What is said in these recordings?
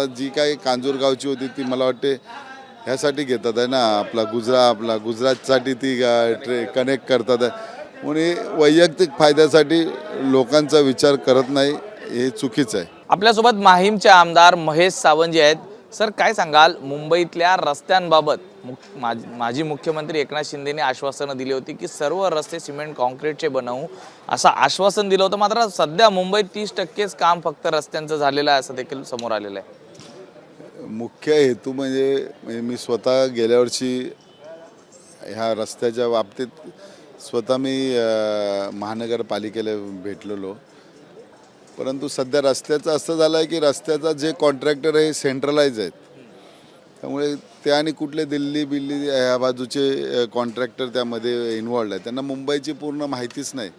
आता जी काही कांजूरगावची होती ती मला वाटते ह्यासाठी घेतात आहे ना. आपला गुजरा आपला गुजरातसाठी ती गा- ट्रे कनेक्ट करतात आहे. म्हणून वैयक्तिक फायद्यासाठी लोकांचा विचार करत नाही हे चुकीचं आहे. आपल्यासोबत माहीमचे आमदार महेश सावंत जे आहेत सर काय सांगाल? मुंबईतल्या रस्त्यांबाबत माजी मुख्यमंत्री एकनाथ शिंदेने आश्वासनं दिली होती की सर्व रस्ते सिमेंट कॉन्क्रीटचे बनवू असं आश्वासन दिलं होतं. मात्र सध्या मुंबईत तीस टक्केच काम फक्त रस्त्यांचं झालेलं आहे असं देखील समोर आलेलं आहे. मुख्य हेतू म्हणजे म्हणजे मी स्वतः गेल्या वर्षी ह्या रस्त्याच्या बाबतीत स्वतः मी महानगरपालिकेला भेटलेलो. परंतु सध्या रस्त्याचं असं झालं आहे की रस्त्याचा जे कॉन्ट्रॅक्टर आहे सेंट्रलाइज आहेत. त्यामुळे ते आणि कुठले दिल्ली बिल्ली ह्या बाजूचे कॉन्ट्रॅक्टर त्यामध्ये इन्वॉल्ड आहे त्यांना मुंबईची पूर्ण माहितीच नाही.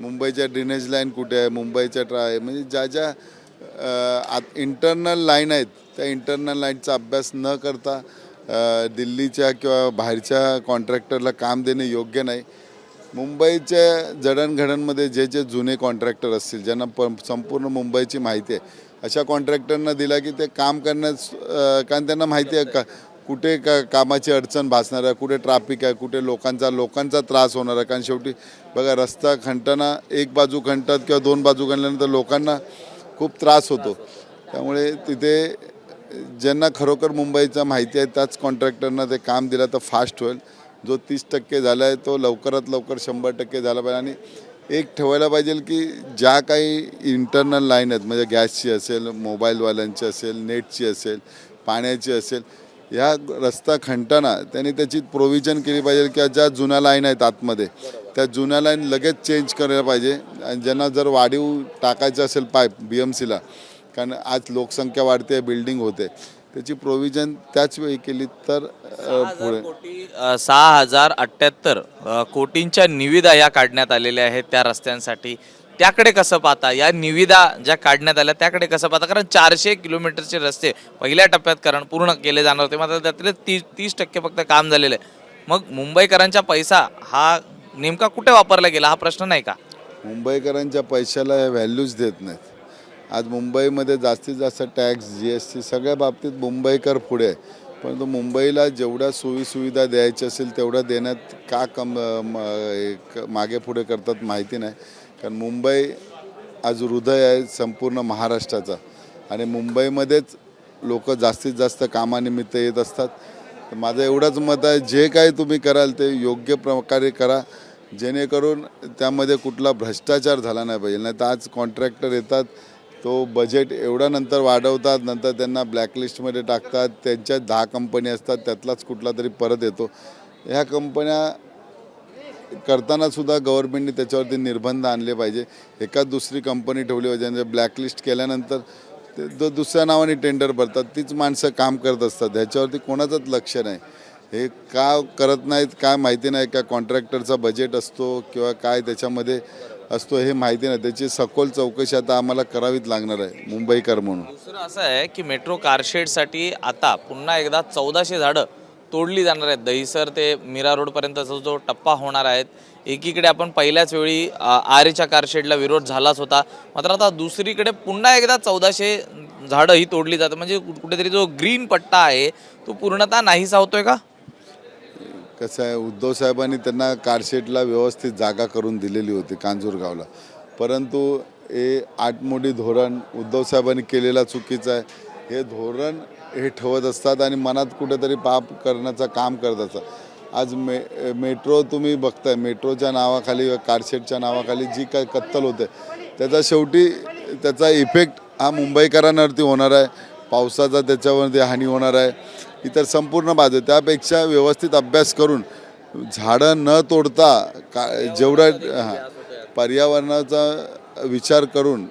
मुंबईच्या ड्रेनेज लाईन कुठे आहे मुंबईच्या ट्राय म्हणजे ज्या ज्या इंटरनल लाईन आहेत. त्या इंटरनल लाईनचा अभ्यास न करता दिल्लीच्या किंवा बाहेरच्या कॉन्ट्रॅक्टरला काम देणे योग्य नाही. मुंबईच्या जडणघडणमध्ये जे जे जुने कॉन्ट्रॅक्टर असतील ज्यांना प संपूर्ण मुंबईची माहिती आहे अशा कॉन्ट्रॅक्टरना दिला की ते काम करण्यास कारण त्यांना माहिती आहे का कुठे का कामाची अडचण भासणार आहे कुठे ट्रॅफिक आहे कुठे लोकांचा लोकांचा त्रास होणार आहे कारण शेवटी बघा रस्ता खणताना एक बाजू खणतात किंवा दोन बाजू खणल्यानंतर लोकांना खूप त्रास होतो. त्यामुळे तिथे ज्यांना खरोखर मुंबईचा माहिती आहे त्याच कॉन्ट्रॅक्टरना ते काम दिलं तर फास्ट होईल. जो तीस टक्के झाला आहे तो लवकरात लवकर शंभर टक्के झाला पाहिजे. आणि एक ठेवायला पाहिजे की ज्या काही इंटरनल लाईन आहेत म्हणजे गॅसची असेल मोबाईलवाल्यांची असेल नेटची असेल पाण्याची असेल ह्या रस्ता खणताना त्यांनी त्याची प्रोव्हिजन केली पाहिजे किंवा ज्या जुन्या लाईन आहेत आतमध्ये. त्या जुन्या लाईन लगेच चेंज करायला पाहिजे. आणि ज्यांना जर वाढीव टाकायचं असेल पाईप बी एम सीला कारण आज लोकसंख्या वाढते बिल्डिंग होते. त्याची प्रोव्हिजन त्याच वेळी केली तर पुढे. सहा हजार अठ्ठ्याहत्तर कोटींच्या निविदा या काढण्यात आलेल्या आहेत त्या रस्त्यांसाठी. त्याकडे कसं पाहता? या निविदा ज्या काढण्यात आल्या त्याकडे कसं पाहता? कारण चारशे किलोमीटरचे रस्ते पहिल्या टप्प्यात कारण पूर्ण केले जाणार होते. मात्र त्यातले तीस तीस टक्के फक्त काम झालेलं आहे. मग मुंबईकरांचा पैसा हा नेमका कुठे वापरला गेला? हा प्रश्न नाही का? मुंबईकरांच्या पैशाला व्हॅल्यूच देत नाहीत. आज मुंबईमध्ये जास्तीत जास्त टॅक्स जी एस टी सगळ्या बाबतीत मुंबईकर पुढे आहे. परंतु मुंबईला जेवढ्या सोयीसुविधा द्यायच्या असेल तेवढ्या देण्यात का कम म- मागे पुढे करतात माहिती नाही. कारण मुंबई आज हृदय आहे संपूर्ण महाराष्ट्राचा. आणि मुंबईमध्येच लोक जास्तीत जास्त कामानिमित्त येत असतात. तर माझं एवढंच मत आहे जे काही तुम्ही कराल ते योग्य प्रकारे करा. जेणेकरून त्यामध्ये कुठला भ्रष्टाचार झाला नाही पाहिजे. नाही तर आज कॉन्ट्रॅक्टर येतात तो बजेट एवढा नंतर वाढवतात नंतर त्यांना ब्लॅकलिस्टमध्ये टाकतात त्यांच्या दहा कंपनी असतात त्यातलाच कुठला तरी परत येतो. ह्या कंपन्या करतानासुद्धा गव्हर्मेंटने गव्हर्नमेंटने त्याच्यावरती निर्बंध आणले पाहिजे. एकाच दुसरी कंपनी ठेवली पाहिजे म्हणजे ब्लॅकलिस्ट केल्यानंतर ते दुसऱ्या नावाने टेंडर भरतात. तीच माणसं काम करत असतात. ह्याच्यावरती कोणाचंच लक्ष नाही. हे का करत नाहीत काय माहिती नाही का कॉन्ट्रॅक्टरचा बजेट असतो किंवा काय त्याच्यामध्ये असतो हे माहिती नाही. त्याची सखोल चौकशी आता आम्हाला करावीच लागणार आहे मुंबईकर म्हणून. दुसरं असं आहे की मेट्रो कारशेडसाठी आता पुन्हा एकदा चौदाशे झाडं तोडली जाणार आहेत. दहिसर ते मीरा रोडपर्यंतचा जो टप्पा होणार आहेत एकीकडे आपण पहिल्याच वेळी आरेच्या कारशेडला विरोध झालाच होता. मात्र आता दुसरीकडे पुन्हा एकदा चौदाशे झाडं ही तोडली जातात. म्हणजे कुठेतरी जो ग्रीन पट्टा आहे तो पूर्णतः नाहीसा होतोय का? कसं आहे उद्धव साहेबांनी त्यांना कारशेडला व्यवस्थित जागा करून दिलेली होती कांजूरगावला परंतु हे आठमोडी धोरण उद्धव साहेबांनी केलेला चुकीचं आहे. हे धोरण हे ठेवत असतात आणि मनात कुठेतरी पाप करण्याचं काम करत असतात. आज मे मेट्रो तुम्ही बघताय मेट्रोच्या नावाखाली कारशेडच्या नावाखाली जी काय कत्तल होते त्याचा शेवटी त्याचा इफेक्ट हा मुंबईकरांवरती होणार आहे. पावसाचा त्याच्यावरती हानी होणार आहे. इतर संपूर्ण बाजू त्यापेक्षा व्यवस्थित अभ्यास करून झाडं न तोडता का जेवढं हां पर्यावरणाचा विचार करून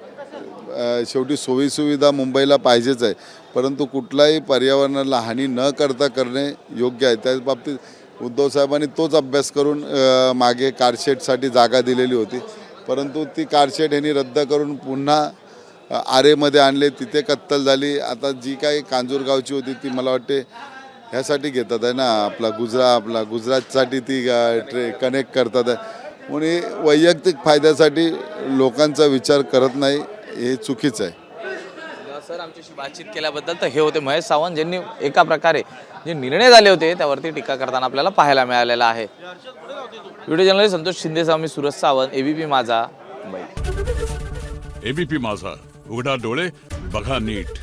शेवटी सोयीसुविधा मुंबईला पाहिजेच आहे. परंतु कुठलाही पर्यावरणाला हानी न करता करणे योग्य आहे. त्याच बाबतीत उद्धव साहेबांनी तोच अभ्यास करून मागे कारशेडसाठी जागा दिलेली होती. परंतु ती कारशेड यांनी रद्द करून पुन्हा आरेमध्ये आणले तिथे कत्तल झाली. आता जी काही कांजूरगावची होती ती मला वाटते ह्यासाठी घेतात आहे ना. आपला गुजरा आपला गुजरातसाठी ती ट्रे कनेक्ट करतात आहे. म्हणून वैयक्तिक फायद्यासाठी लोकांचा विचार करत नाही हे चुकीचं आहे. सर आमच्याशी बातचीत केल्याबद्दल तर हे होते महेश सावंत ज्यांनी एका प्रकारे जे निर्णय झाले होते त्यावरती टीका करताना आपल्याला पाहायला मिळालेला आहे. व्हिडिओ जर्नलिस्ट संतोष शिंदेसह मी सुरज सावंत एबीपी माझा मुंबई. एबीपी माझा. उघडा डोळे बघा नीट.